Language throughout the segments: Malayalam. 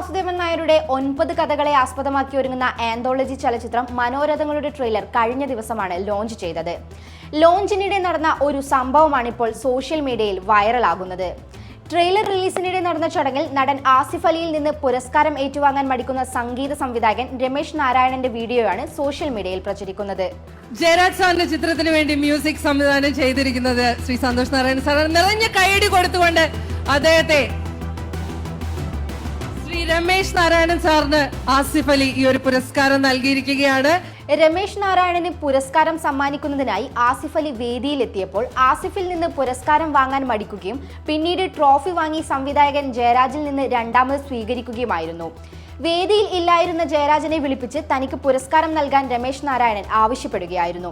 വാസുദേവൻ നായരുടെ ഒൻപത് കഥകളെ ആസ്പദമാക്കി ഒരുങ്ങുന്ന ആന്തോളജി ചലച്ചിത്രം മനോരഥങ്ങളുടെ ട്രെയിലർ കഴിഞ്ഞ ദിവസമാണ് ലോഞ്ച് ചെയ്തത്. ലോഞ്ചിനിടെ നടന്ന ഒരു സംഭവമാണ് ഇപ്പോൾ സോഷ്യൽ മീഡിയയിൽ വൈറലാകുന്നത് ട്രെയിലർ റിലീസിനിടെ നടന്ന ചടങ്ങിൽ നടൻ ആസിഫ് അലിയിൽ നിന്ന് പുരസ്കാരം ഏറ്റുവാങ്ങാൻ മടിക്കുന്ന സംഗീത സംവിധായകൻ രമേശ് നാരായണന്റെ വീഡിയോയാണ് സോഷ്യൽ മീഡിയയിൽ പ്രചരിക്കുന്നത്. ജയരാജ് സാറിന്റെ ചിത്രത്തിന് വേണ്ടി മ്യൂസിക് സംവിധാനം ചെയ്തിരിക്കുന്നത് ശ്രീ സന്തോഷ് നാരായണൻ സാർ നിറഞ്ഞ കൈയടി കൊടുത്തുകൊണ്ട് അദ്ദേഹത്തെ ശ്രീ രമേശ് നാരായണൻ സാറിന് ആസിഫ് അലി ഈ ഒരു പുരസ്കാരം നൽകിയിരിക്കുകയാണ്. രമേശ് നാരായണന് പുരസ്കാരം സമ്മാനിക്കുന്നതിനായി ആസിഫ് അലി വേദിയിലെത്തിയപ്പോൾ ആസിഫിൽ നിന്ന് പുരസ്കാരം വാങ്ങാൻ മടിക്കുകയും പിന്നീട് ട്രോഫി വാങ്ങി സംവിധായകൻ ജയരാജിൽ നിന്ന് രണ്ടാമത് സ്വീകരിക്കുകയുമായിരുന്നു. വേദിയിൽ ഇല്ലായിരുന്ന ജയരാജനെ വിളിപ്പിച്ച് തനിക്ക് പുരസ്കാരം നൽകാൻ രമേശ് നാരായണൻ ആവശ്യപ്പെടുകയായിരുന്നു.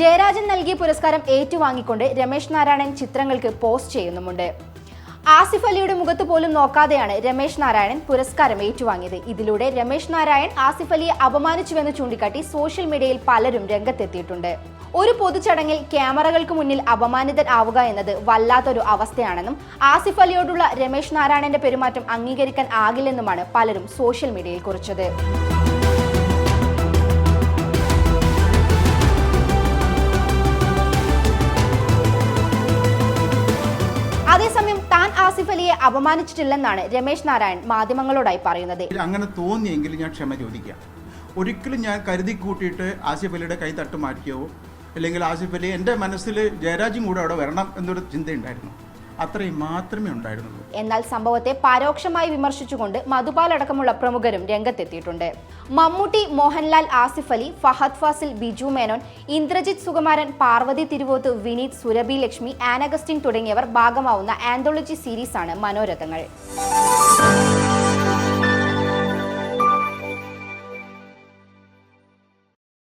ജയരാജൻ നൽകിയ പുരസ്കാരം ഏറ്റുവാങ്ങിക്കൊണ്ട് രമേശ് നാരായണൻ ചിത്രങ്ങൾക്ക് പോസ്റ്റ് ചെയ്യുന്നുമുണ്ട്. ആസിഫ് അലിയുടെ മുഖത്ത് പോലും നോക്കാതെയാണ് രമേശ് നാരായണൻ പുരസ്കാരം ഏറ്റുവാങ്ങിയത്. ഇതിലൂടെ രമേശ് നാരായൺ ആസിഫ് അലിയെ അപമാനിച്ചുവെന്ന് ചൂണ്ടിക്കാട്ടി സോഷ്യൽ മീഡിയയിൽ പലരും രംഗത്തെത്തിയിട്ടുണ്ട്. ഒരു പൊതുചടങ്ങിൽ ക്യാമറകൾക്ക് മുന്നിൽ അപമാനിതൻ ആവുക എന്നത് വല്ലാത്തൊരു അവസ്ഥയാണെന്നും ആസിഫ് അലിയോടുള്ള രമേശ് നാരായണന്റെ പെരുമാറ്റം അംഗീകരിക്കാൻ ആകില്ലെന്നുമാണ് പലരും സോഷ്യൽ മീഡിയയിൽ കുറിച്ചത്. ആസിഫ് അലിയെ അപമാനിച്ചിട്ടില്ലെന്നാണ് രമേശ് നാരായൺ മാധ്യമങ്ങളോടായി പറയുന്നത്. അങ്ങനെ തോന്നിയെങ്കിൽ ഞാൻ ക്ഷമ ചോദിക്കാം. ഒരിക്കലും ഞാൻ കരുതി കൂട്ടിയിട്ട് ആസിഫ് അലിയുടെ കൈ തട്ട് മാറ്റിയോ? അല്ലെങ്കിൽ ആസിഫ് അലി എന്റെ മനസ്സിൽ ജയരാജും കൂടെ അവിടെ വരണം എന്നൊരു ചിന്തയുണ്ടായിരുന്നു. അത്രയും മാത്രമേ ഉണ്ടായിരുന്നുള്ളൂ. എന്നാൽ സംഭവത്തെ പരോക്ഷമായി വിമർശിച്ചുകൊണ്ട് മധുപാൽ അടക്കമുള്ള പ്രമുഖരും രംഗത്തെത്തിയിട്ടുണ്ട്. മമ്മൂട്ടി മോഹൻലാൽ ആസിഫ് അലി ഫഹദ് ഫാസിൽ ബിജു മേനോൻ ഇന്ദ്രജിത് സുകുമാരൻ പാർവതി തിരുവോത്ത് വിനീത് സുരഭി ലക്ഷ്മി ആനഗസ്റ്റിൻ തുടങ്ങിയവർ ഭാഗമാവുന്ന ആന്തോളജി സീരീസാണ് മനോരഥങ്ങൾ.